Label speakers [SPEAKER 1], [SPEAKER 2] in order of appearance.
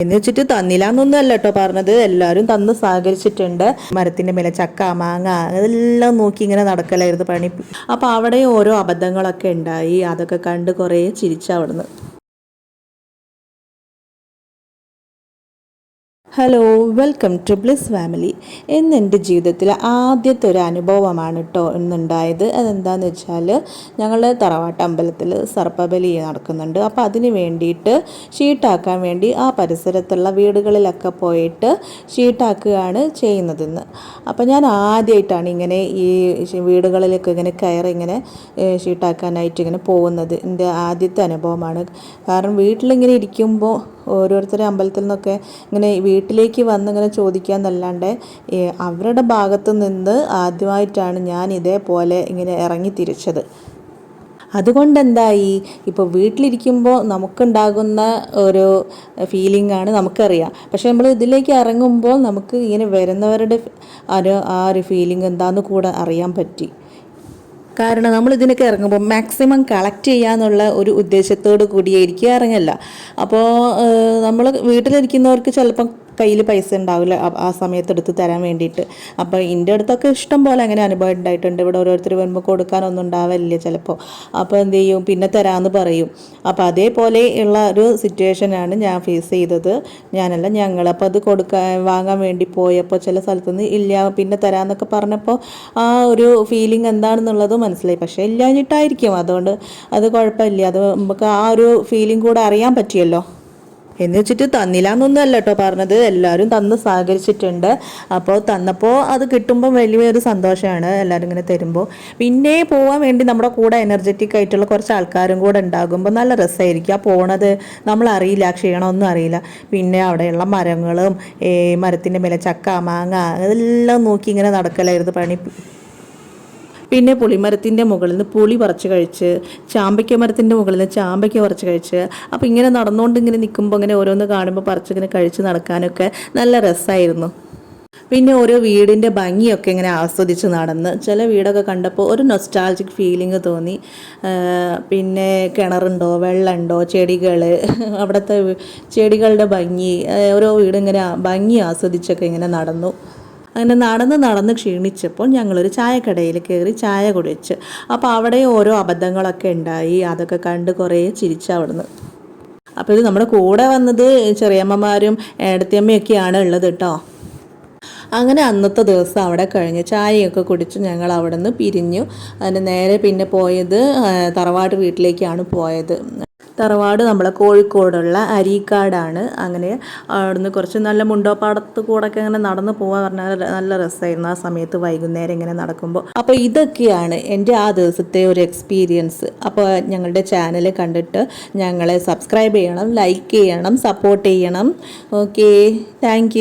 [SPEAKER 1] എന്ന് വെച്ചിട്ട് തന്നില്ല എന്നൊന്നും അല്ല കേട്ടോ പറഞ്ഞത്. എല്ലാവരും തന്ന് സഹകരിച്ചിട്ടുണ്ട്. മരത്തിന്റെ മേലെ ചക്ക മാങ്ങ അതെല്ലാം നോക്കി ഇങ്ങനെ നടക്കലായിരുന്നു പണി. അപ്പോൾ അവിടെ ഓരോ അബദ്ധങ്ങളൊക്കെ ഉണ്ടായി. അതൊക്കെ കണ്ട് കുറേ ചിരിച്ചു അവിടുന്ന്. Hello welcome to bliss family ഇന്ന് എന്റെ ജീവിതത്തിലെ ആദ്യത്തെ ഒരു അനുഭവമാണ് കേട്ടോ ഇന്നുണ്ടായത്. അതെന്താണെന്ന് വെച്ചാൽ ഞങ്ങൾ തറവാട്ട് അമ്പലത്തിൽ സർപ്പബലി നടക്കുന്നുണ്ട്. അപ്പോൾ അതിന് വേണ്ടിയിട്ട് ഷീട്ടാക്കാൻ വേണ്ടി ആ പരിസരത്തുള്ള വീടുകളിലൊക്കെ പോയിട്ട് ഷീട്ടാക്കുകയാണ് ചെയ്യുന്നതെന്ന്. അപ്പോൾ ഞാൻ ആദ്യമായിട്ടാണ് ഇങ്ങനെ ഈ വീടുകളിലൊക്കെ ഇങ്ങനെ കയറി ഇങ്ങനെ ഷീട്ടാക്കാനായിട്ട് ഇങ്ങനെ പോകുന്നത്. എന്റെ ആദ്യത്തെ അനുഭവമാണ്. കാരണം വീട്ടിലിങ്ങനെ ഇരിക്കുമ്പോൾ ഓരോരുത്തരെ അമ്പലത്തിൽ നിന്നൊക്കെ ഇങ്ങനെ വീട്ടിലേക്ക് വന്ന് ഇങ്ങനെ ചോദിക്കുക എന്നല്ലാണ്ട് അവരുടെ ഭാഗത്ത് നിന്ന് ആദ്യമായിട്ടാണ് ഞാൻ ഇതേപോലെ ഇങ്ങനെ ഇറങ്ങി തിരിച്ചത്. അതുകൊണ്ട് എന്തായി ഇപ്പോൾ വീട്ടിലിരിക്കുമ്പോൾ നമുക്കുണ്ടാകുന്ന ഒരു ഫീലിംഗ് ആണ് നമുക്കറിയാം. പക്ഷെ നമ്മൾ ഇതിലേക്ക് ഇറങ്ങുമ്പോൾ നമുക്ക് ഇങ്ങനെ വരുന്നവരുടെ ആ ഒരു ഫീലിംഗ് എന്താണെന്ന് കൂടെ അറിയാൻ പറ്റി. കാരണം നമ്മൾ ഇതിനൊക്കെ ഇറങ്ങുമ്പോൾ മാക്സിമം കളക്ട് ചെയ്യാന്നുള്ള ഒരു ഉദ്ദേശത്തോട് കൂടിയായിരിക്കും ഇറങ്ങല്ല അപ്പോൾ നമ്മൾ വീട്ടിലിരിക്കുന്നവർക്ക് ചിലപ്പം കയ്യിൽ പൈസ ഉണ്ടാവില്ല. ആ- സമയത്ത് എടുത്ത് തരാൻ വേണ്ടിയിട്ട്. അപ്പോൾ എന്റെ അടുത്തൊക്കെ ഇഷ്ടം പോലെ അങ്ങനെ അനുഭവം ഉണ്ടായിട്ടുണ്ട്. ഇവിടെ ഓരോരുത്തർ വരുമ്പോൾ കൊടുക്കാനൊന്നും ഉണ്ടാവില്ല ചിലപ്പോൾ അപ്പോൾ എന്ത് ചെയ്യും? പിന്നെ തരാമെന്ന് പറയും. അപ്പോൾ അതേപോലെ ഉള്ള ഒരു സിറ്റുവേഷനാണ് ഞാൻ ഫേസ് ചെയ്തത്. ഞാനല്ല ഞങ്ങൾ അപ്പോൾ അത് കൊടുക്കാൻ വാങ്ങാൻ വേണ്ടി പോയപ്പോൾ ചില സ്ഥലത്തുനിന്ന് ഇല്ല പിന്നെ തരാമെന്നൊക്കെ പറഞ്ഞപ്പോൾ ആ ഒരു ഫീലിംഗ് എന്താണെന്നുള്ളത് മനസ്സിലായി. പക്ഷേ ഇല്ലാഞ്ഞിട്ടായിരിക്കും. അതുകൊണ്ട് അത് കുഴപ്പമില്ല. അത് നമുക്ക് ആ ഒരു ഫീലിംഗ് കൂടെ അറിയാൻ പറ്റിയല്ലോ. എന്ന് വെച്ചിട്ട് തന്നില്ല എന്നൊന്നും അല്ല കേട്ടോ പറഞ്ഞത്. എല്ലാവരും തന്ന് സഹകരിച്ചിട്ടുണ്ട്. അപ്പോൾ തന്നപ്പോൾ അത് കിട്ടുമ്പോൾ വലിയൊരു സന്തോഷമാണ് എല്ലാവരും ഇങ്ങനെ തരുമ്പോൾ. പിന്നെ പോകാൻ വേണ്ടി നമ്മുടെ കൂടെ എനർജറ്റിക് ആയിട്ടുള്ള കുറച്ച് ആൾക്കാരും കൂടെ ഉണ്ടാകുമ്പോൾ നല്ല രസമായിരിക്കും. ആ പോണത് നമ്മളറിയില്ല ക്ഷീണമൊന്നും അറിയില്ല. പിന്നെ അവിടെയുള്ള മരങ്ങളും മരത്തിന്റെ മേലെ ചക്ക മാങ്ങ അതെല്ലാം നോക്കി ഇങ്ങനെ നടക്കലായിരുന്നു പണി. പിന്നെ പുളിമരത്തിന്റെ മുകളിൽ നിന്ന് പുളി പറിച്ച് കഴിച്ച് ചാമ്പയ്ക്ക മരത്തിന്റെ മുകളിൽ നിന്ന് ചാമ്പയ്ക്ക പറിച്ച് കഴിച്ച് അപ്പോൾ ഇങ്ങനെ നടന്നുകൊണ്ട് ഇങ്ങനെ നിൽക്കുമ്പോൾ ഇങ്ങനെ ഓരോന്ന് കാണുമ്പോൾ പറിച്ചിങ്ങനെ കഴിച്ച് നടക്കാനൊക്കെ നല്ല രസമായിരുന്നു പിന്നെ ഓരോ വീടിന്റെ ഭംഗിയൊക്കെ ഇങ്ങനെ ആസ്വദിച്ച് നടന്ന് ചില വീടൊക്കെ കണ്ടപ്പോൾ ഒരു നൊസ്റ്റാൾജിക് ഫീലിംഗ് തോന്നി. പിന്നെ കിണറുണ്ടോ വെള്ളമുണ്ടോ ചെടികൾ അവിടുത്തെ ചെടികളുടെ ഭംഗി ഓരോ വീടിങ്ങനെ ഭംഗി ആസ്വദിച്ചൊക്കെ ഇങ്ങനെ നടന്നു. അങ്ങനെ നടന്ന് നടന്ന് ക്ഷീണിച്ചപ്പോൾ ഞങ്ങളൊരു ചായക്കടയിൽ കയറി ചായ കുടിച്ച്. അപ്പോൾ അവിടെ ഓരോ അബദ്ധങ്ങളൊക്കെ ഉണ്ടായി. അതൊക്കെ കണ്ട് കുറേ ചിരിച്ചു അവിടുന്ന്. അപ്പോൾ ഇത് നമ്മുടെ കൂടെ വന്നത് ചെറിയമ്മമാരും ഏടത്തിയമ്മയൊക്കെയാണ് ഉള്ളത് കേട്ടോ. അങ്ങനെ അന്നത്തെ ദിവസം അവിടെ കഴിഞ്ഞ് ചായയൊക്കെ കുടിച്ച് ഞങ്ങൾ അവിടെ നിന്ന് പിരിഞ്ഞു. അതിന് നേരെ പിന്നെ പോയത് തറവാട്ട് തറവാട് വീട്ടിലേക്കാണ് പോയത്. തറവാട് നമ്മളെ കോഴിക്കോടുള്ള അരീക്കാടാണ്. അങ്ങനെ അവിടുന്ന് കുറച്ച് നല്ല മുണ്ടോപ്പാടത്ത് കൂടെയൊക്കെ അങ്ങനെ നടന്നു പോകാൻ പറഞ്ഞാൽ നല്ല രസമായിരുന്നു ആ സമയത്ത് വൈകുന്നേരം ഇങ്ങനെ നടക്കുമ്പോൾ അപ്പോൾ ഇതൊക്കെയാണ് എന്റെ ആ ദിവസത്തെ ഒരു എക്സ്പീരിയൻസ് അപ്പോൾ ഞങ്ങളുടെ ചാനൽ കണ്ടിട്ട് ഞങ്ങളെ സബ്സ്ക്രൈബ് ചെയ്യണം ലൈക്ക് ചെയ്യണം സപ്പോർട്ട് ചെയ്യണം. Okay thank